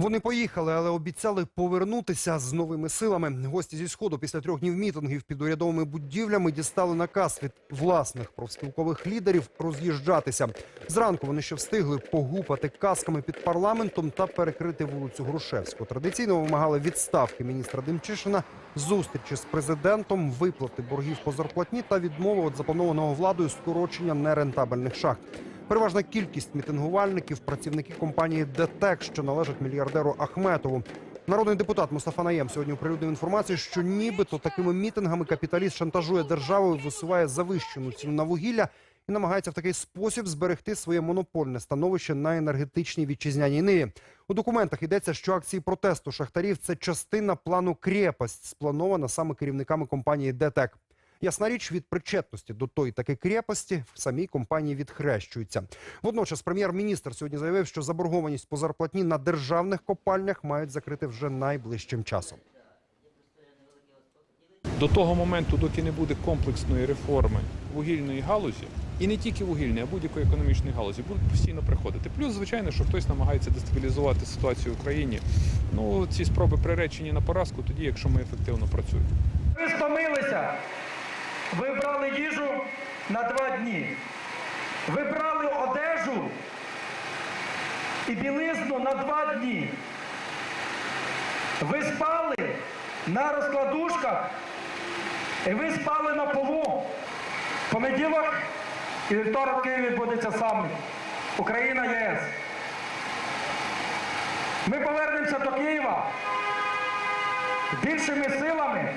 Вони поїхали, але обіцяли повернутися з новими силами. Гості зі сходу після трьох днів мітингів під урядовими будівлями дістали наказ від власних профспілкових лідерів роз'їжджатися. Зранку вони ще встигли погупати касками під парламентом та перекрити вулицю Грушевську. Традиційно вимагали відставки міністра Демчишина, зустрічі з президентом, виплати боргів по зарплатні та відмови від запланованого владою скорочення нерентабельних шахт. Переважна кількість мітингувальників працівники компанії ДТЕК, що належать мільярдеру Ахметову. Народний депутат Мустафа Наєм сьогодні оприлюднив інформацію, що нібито такими мітингами капіталіст шантажує державу, висуває завищену ціну на вугілля і намагається в такий спосіб зберегти своє монопольне становище на енергетичній вітчизняній ниві. У документах йдеться, що акції протесту шахтарів це частина плану крепость, спланована саме керівниками компанії ДТЕК. Ясна річ, від причетності до тої таки крепості в самій компанії відхрещуються. Водночас прем'єр-міністр сьогодні заявив, що заборгованість по зарплатні на державних копальнях мають закрити вже найближчим часом. До того моменту, доки не буде комплексної реформи вугільної галузі, і не тільки вугільної, а будь-якої економічної галузі, будуть постійно приходити. Плюс, звичайно, що хтось намагається дестабілізувати ситуацію в Україні. Ну, ці спроби приречені на поразку тоді, якщо ми ефективно працюємо. Ви стомилися. Ви брали їжу на два дні. Ви брали одежу і білизну на два дні. Ви спали на розкладушках, і ви спали на полу. Понеділок і вівторок Києві відбудеться саміт Україна ЄС. Ми повернемося до Києва більшими силами